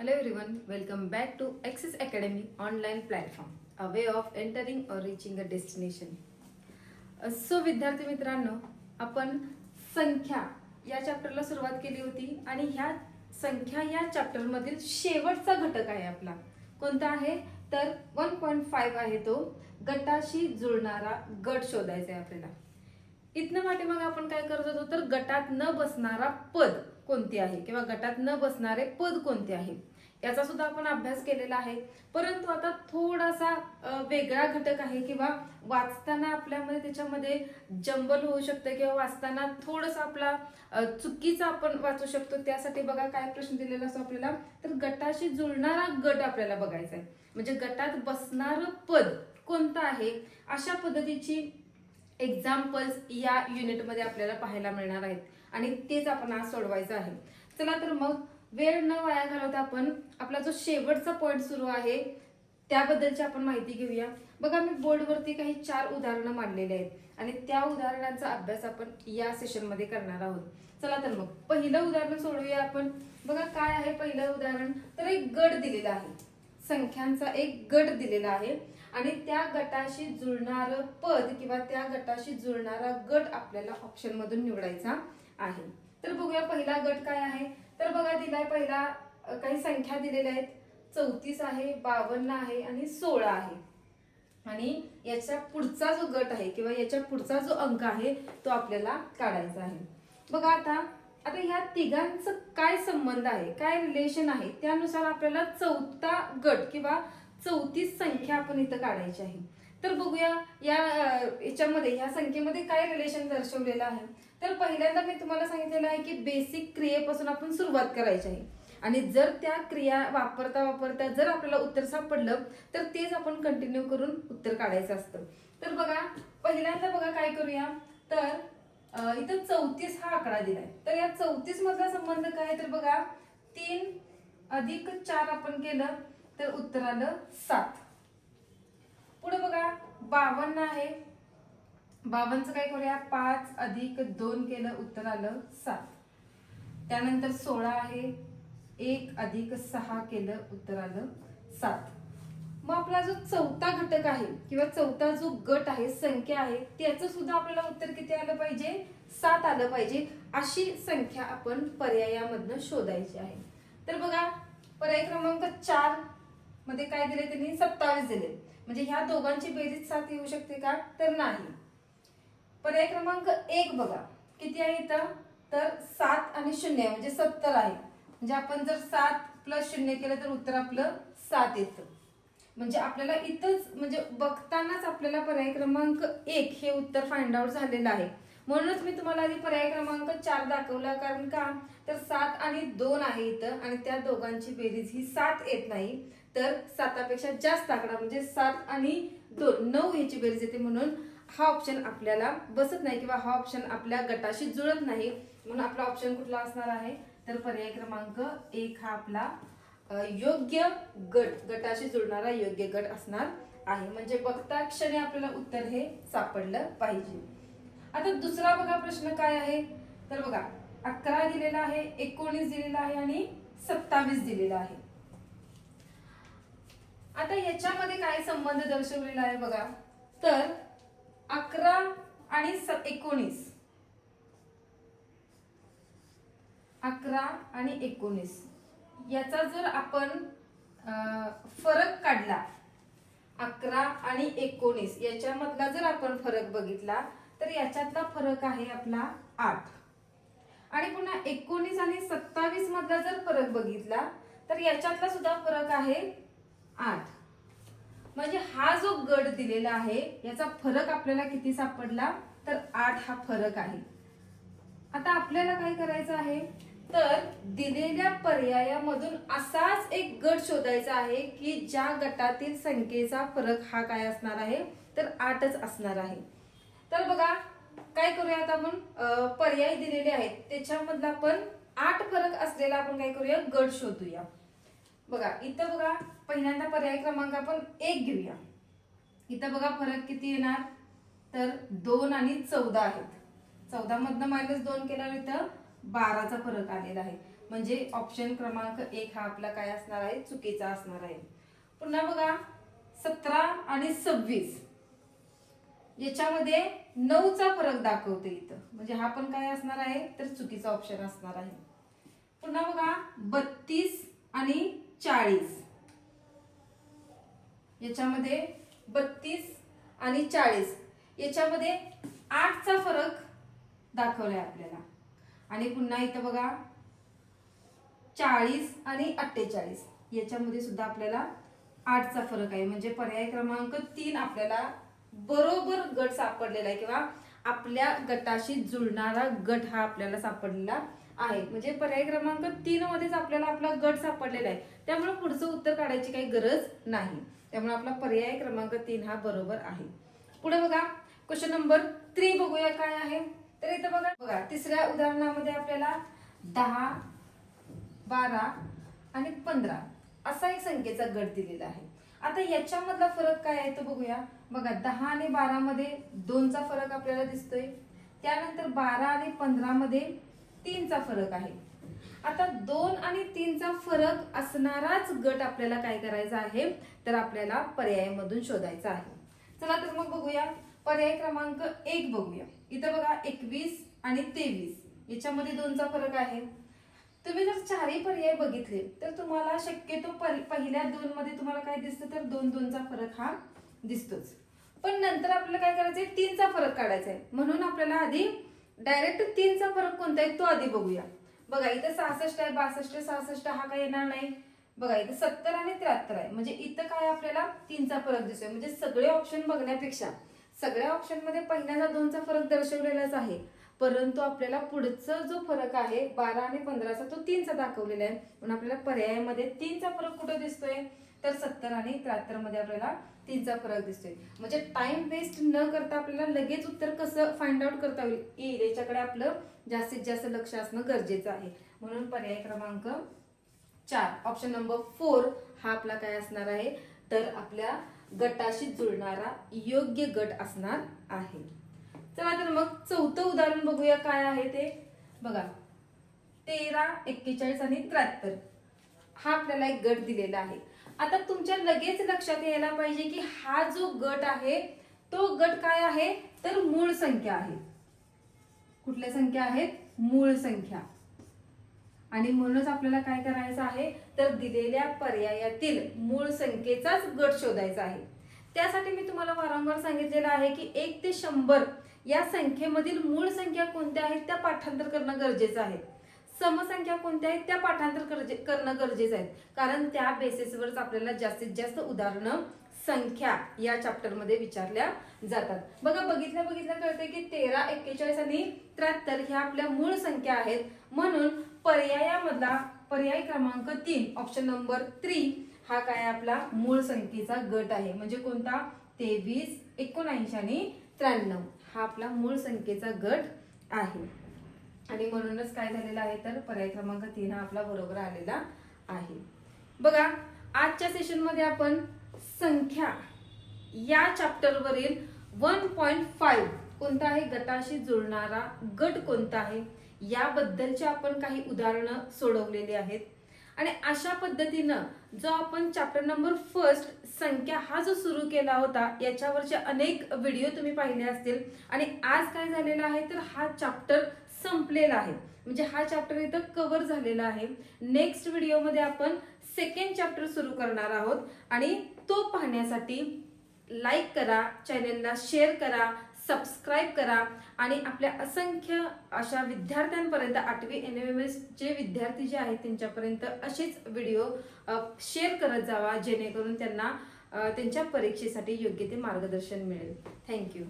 Hello everyone, welcome back to Access Academy online platform, a way of entering or reaching a destination. Uh, so विद्यार्थी मित्रांनो आपण संख्या या चॅप्टरला सुरुवात केली होती आणि ह्या संख्या या चॅप्टरमधील शेवटचा घटक आहे आपला. कोणता आहे? तर वन पॉईंट फाईव्ह आहे तो. गटाशी जुळणारा गट शोधायचा आहे आपल्याला. इथनं पाठीमागे आपण काय करत होतो? तर गटात न बसणारा पद. कोणते आहे किंवा गटात न बसणारे पद कोणते आहे? याचा सुद्धा आपण अभ्यास केलेला आहे. परंतु आता थोडासा वेगळा घटक आहे किंवा वाचताना आपल्यामध्ये त्याच्यामध्ये जंबल होऊ शकतं किंवा वाचताना थोडंसं आपला चुकीचा चुकीचं आपण वाचू शकतो. त्यासाठी बघा काय प्रश्न दिलेला असतो आपल्याला. तर गटाशी जुळणारा गट आपल्याला बघायचा आहे. म्हणजे गटात बसणारं पद कोणतं आहे? अशा पद्धतीची एक्झाम्पल्स या युनिटमध्ये आपल्याला पाहायला मिळणार आहेत. आणि तेच आपण आज सोडवायचं आहे. चला तर मग वेळ न वाया घालवता आपण आपला जो शेवटचा पॉईंट सुरू आहे त्याबद्दलची आपण माहिती घेऊया. बघा मी बोर्डवरती काही चार उदाहरणं मांडलेली आहेत आणि त्या उदाहरणांचा अभ्यास आपण या सेशनमध्ये करणार आहोत. चला तर मग पहिलं उदाहरण सोडूया आपण. बघा काय आहे पहिलं उदाहरण? तर एक गट दिलेला आहे. संख्यांचा एक गट दिलेला आहे आणि त्या गटाशी जुळणारं पद किंवा त्या गटाशी जुळणारा गट आपल्याला ऑप्शनमधून निवडायचा. आहे. तर बघूया पहिला गट काय आहे. तर बघा दिलाय पहिला काही संख्या दिलेल्या आहेत. चौतीस आहे बावन्न आहे आणि सोळा आहे. आणि याच्या पुढचा जो गट आहे किंवा याच्या पुढचा जो अंक आहे तो आपल्याला काढायचा आहे. बघा आता आता ह्या तिघांचं काय संबंध आहे काय रिलेशन आहे त्यानुसार आपल्याला चौथा गट किंवा चौतीस संख्या आपण इथं काढायची आहे. तर बघूया या याच्यामध्ये ह्या संख्येमध्ये काय रिलेशन दर्शवलेलं आहे. तर पहिल्यांदा मी तुम्हाला सांगितलेलं आहे की बेसिक क्रियेपासून आपण सुरुवात करायची आहे. आणि जर त्या क्रिया वापरता वापरता जर आपल्याला उत्तर सापडलं तर तेच आपण कंटिन्यू करून उत्तर काढायचं असतं. तर बघा पहिल्यांदा बघा काय करूया? तर इथं चौतीस हा आकडा दिलाय. तर या चौतीस मधला संबंध काय तर बघा तीन अधिक चार आपण केलं तर उत्तर आलं सात. पुढे बघा बावन्न आहे. बावनचं काय करूया? पाच अधिक दोन केलं उत्तर आलं सात. त्यानंतर सोळा आहे. एक अधिक सहा केलं उत्तर आलं सात. मग आपला जो चौथा घटक आहे किंवा चौथा जो गट आहे संख्या आहे त्याचं सुद्धा आपल्याला उत्तर किती आलं पाहिजे? सात आलं पाहिजे. अशी संख्या आपण पर्यायामधनं शोधायची आहे. तर बघा पर्याय क्रमांक चारमध्ये काय दिले त्यांनी? सत्तावीस दिले म्हणजे ह्या दोघांची बेरीज सात येऊ शकते का? तर नाही. पर्याय क्रमांक एक बघा. किती आहे इथं? तर सात आणि शून्य म्हणजे सत्तर आहे. म्हणजे आपण जर सात प्लस शून्य केलं तर उत्तर आपलं सात येतं. म्हणजे आपल्याला इथंच म्हणजे बघतानाच आपल्याला पर्याय क्रमांक एक हे उत्तर फाइंड आउट झालेलं आहे. म्हणूनच मी तुम्हाला आधी पर्याय क्रमांक चार दाखवला कारण का? तर सात आणि दोन आहे इथं आणि त्या दोघांची बेरीज ही सात येत नाही. तर सातापेक्षा जास्त आकडा म्हणजे सात आणि दोन नऊ ह्याची बेरीज येते म्हणून हा ऑप्शन आपल्याला बसत नाही किंवा हा ऑप्शन आपल्या गटाशी जुळत नाही म्हणून आपला ऑप्शन कुठला असणार आहे? तर पर्याय क्रमांक एक हा आपला योग्य गट गटाशी जुळणारा योग्य गट असणार आहे. म्हणजे बघता क्षणी आपल्याला उत्तर हे सापडलं पाहिजे. आता दुसरा बघा प्रश्न काय आहे? तर बघा अकरा दिलेला आहे एकोणीस दिलेला आहे आणि सत्तावीस दिलेला आहे. आता याच्यामध्ये काय संबंध दर्शवलेला आहे बघा? तर अकरा आणि स- एकोणीस. अकरा आणि एकोणीस. याचा जर आपण फरक काढला अकरा आणि एकोणीस याच्यामधला जर आपण फरक बघितला तर याच्यातला फरक आहे आपला आठ. आणि पुन्हा एकोणीस आणि सत्तावीस मधला जर फरक बघितला तर याच्यातला सुद्धा फरक आहे आठ. म्हणजे हा जो गट दिलेला आहे याचा फरक आपल्याला किती सापडला? तर आठ हा फरक आहे. आता आपल्याला काय करायचं आहे? तर दिलेल्या पर्यायामधून असाच एक गट शोधायचा आहे की ज्या गटातील संख्येचा फरक हा काय असणार आहे? तर आठच असणार आहे. तर बघा काय करूया आता आपण पर्याय दिलेले आहेत. त्याच्यामधला आपण आठ फरक असलेला आपण काय करूया? गट शोधूया. बघा इथं बघा पहिल्यांदा पर्याय क्रमांक आपण एक घेऊया. इथं बघा फरक किती येणार? तर दोन आणि चौदा आहेत. चौदा मधनं मायनस दोन केल्यावर इथं बाराचा फरक आलेला आहे. म्हणजे ऑप्शन क्रमांक एक हा आपला काय असणार आहे? चुकीचा असणार आहे. पुन्हा बघा सतरा आणि सव्वीस. याच्यामध्ये नऊचा फरक दाखवते इथं. म्हणजे हा पण काय असणार आहे? तर चुकीचा ऑप्शन असणार आहे. पुन्हा बघा बत्तीस आणि चाळीस. याच्यामध्ये बत्तीस आणि चाळीस. याच्यामध्ये आठचा फरक दाखवलाय आपल्याला. आणि पुन्हा इथं बघा. चाळीस आणि अठ्ठेचाळीस. याच्यामध्ये सुद्धा आपल्याला आठचा फरक आहे. म्हणजे पर्याय क्रमांक तीन आपल्याला बरोबर गट सापडलेला आहे किंवा आपल्या गटाशी जुळणारा गट हा आपल्याला सापडलेला आहे म्हणजे पर्याय क्रमांक तीन मध्येच आपल्याला आपला गट सापडलेला आहे. त्यामुळे पुढचं उत्तर काढायची काही गरज नाही. त्यामुळे आपला पर्याय क्रमांक तीन हा बरोबर आहे. पुढे बघा. क्वेश्चन नंबर थ्री बघूया काय आहे. तर इथं बघा. बघा तिसऱ्या उदाहरणामध्ये आपल्याला दहा बारा आणि पंधरा असा एक संख्येचा गट दिलेला आहे. आता याच्यामधला फरक काय आहे तो बघूया. बघा दहा आणि बारा मध्ये दोनचा फरक आपल्याला दिसतोय. त्यानंतर बारा आणि पंधरा मध्ये तीनचा फरक आहे. आता दोन आणि तीनचा फरक असणाराच गट आपल्याला काय करायचा आहे? तर आपल्याला पर्यायामधून शोधायचा आहे. चला तर मग बघूया. पर्याय क्रमांक एक बघूया. इथं बघा एकवीस आणि तेवीस. याच्यामध्ये दोनचा फरक आहे. तुम्ही जर चारही पर्याय बघितले तर तुम्हाला शक्यतो पहिल्या दोन मध्ये तुम्हाला काय दिसतं? तर दोन दोनचा फरक हा दिसतोच. पण नंतर आपल्याला काय करायचंय? तीनचा फरक काढायचा आहे म्हणून आपल्याला आधी डायरेक्ट तीनचा फरक कोणता आहे तो आधी बघूया. बघा इथं सहासष्ट आहे बासष्ट सहासष्ट हा काय येणार नाही. बघा इथं सत्तर आणि त्र्याहत्तर आहे. म्हणजे इथं काय आपल्याला तीनचा फरक दिसतोय. म्हणजे सगळे ऑप्शन बघण्यापेक्षा सगळ्या ऑप्शनमध्ये पहिल्याचा पहिल्यांदा दोनचा फरक दर्शवलेलाच आहे. परंतु आपल्याला पुढचा जो फरक आहे बारा आणि पंधराचा तो तीनचा दाखवलेला आहे. म्हणून आपल्याला पर्यायामध्ये तीनचा फरक कुठं दिसतोय? तर सत्तर आणि त्र्याहत्तरमध्ये आपल्याला तीनचा फरक दिसतोय. म्हणजे टाइम वेस्ट न करता आपल्याला लगेच उत्तर कसं फाइंड आउट करता येईल? येईल. याच्याकडे आपलं जास्तीत जास्त लक्ष असणं गरजेचं आहे. म्हणून पर्याय क्रमांक चार ऑप्शन नंबर फोर हा आपला काय असणार आहे? तर आपल्या गटाशी जुळणारा योग्य गट असणार आहे. चला तर मग चौथं उदाहरण बघूया काय आहे ते. बघा तेरा एक्केचाळीस आणि त्र्याहत्तर. हा आपल्याला एक गट दिलेला आहे. आता तुमच्या लगेच लक्षात यायला पाहिजे की हा जो गट आहे तो गट काय आहे? तर मूळ संख्या आहे. कुठल्या संख्या आहेत? मूळ संख्या. आणि म्हणूनच आपल्याला काय करायचं आहे? तर दिलेल्या पर्यायातील मूळ संख्येचाच गट शोधायचा आहे. त्यासाठी मी तुम्हाला वारंवार सांगितलेलं आहे की एक ते शंभर या संख्येमधील मूळ संख्या कोणत्या आहेत त्या पाठांतर करणं गरजेचं आहे. समसंख्या कोणत्या आहेत? त्या पाठांतर करणं गरजेचं आहे. कारण त्या बेसिसवरच आपल्याला जास्तीत जास्त उदाहरणं संख्या या चॅप्टरमध्ये विचारल्या जातात. बघा बघितल्या बघितल्या कळते की तेरा एक्केचाळीस आणि त्र्याहत्तर ह्या आपल्या मूळ संख्या आहेत. म्हणून पर्यायामधला पर्याय क्रमांक तीन ऑप्शन नंबर थ्री हा काय आपला मूळ संख्येचा गट आहे. म्हणजे कोणता? तेवीस एकोणऐंशी आणि त्र्याण्णव. हा आपला मूळ संख्येचा गट आहे. आणि म्हणूनच काय झालेलं आहे तर पर्याय क्रमांक तीन हा आपला बरोबर आलेला आहे. बघा आजच्या सेशनमध्ये आपण संख्या या चॅप्टर वरील वन पॉईंट फाईव्ह कोणता आहे? गटाशी जुळणारा गट कोणता आहे? याबद्दलचे आपण काही उदाहरणं सोडवलेली आहेत. आणि अशा पद्धतीनं जो आपण चॅप्टर नंबर फर्स्ट संख्या हा जो सुरू केला होता याच्यावरचे अनेक व्हिडिओ तुम्ही पाहिले असतील. आणि आज काय झालेलं आहे? तर हा चॅप्टर संपलेला आहे. म्हणजे हा चॅप्टर इथं कव्हर झालेला आहे. नेक्स्ट व्हिडिओमध्ये आपण सेकंड चॅप्टर सुरू करणार आहोत. आणि तो पाहण्यासाठी लाईक करा चॅनेलला शेअर करा सबस्क्राईब करा. आणि आपल्या असंख्य अशा विद्यार्थ्यांपर्यंत आठवी एन एम एस चे विद्यार्थी जे आहेत त्यांच्यापर्यंत असेच व्हिडिओ शेअर करत जावा. जेणेकरून त्यांना त्यांच्या परीक्षेसाठी योग्य ते मार्गदर्शन मिळेल. थँक्यू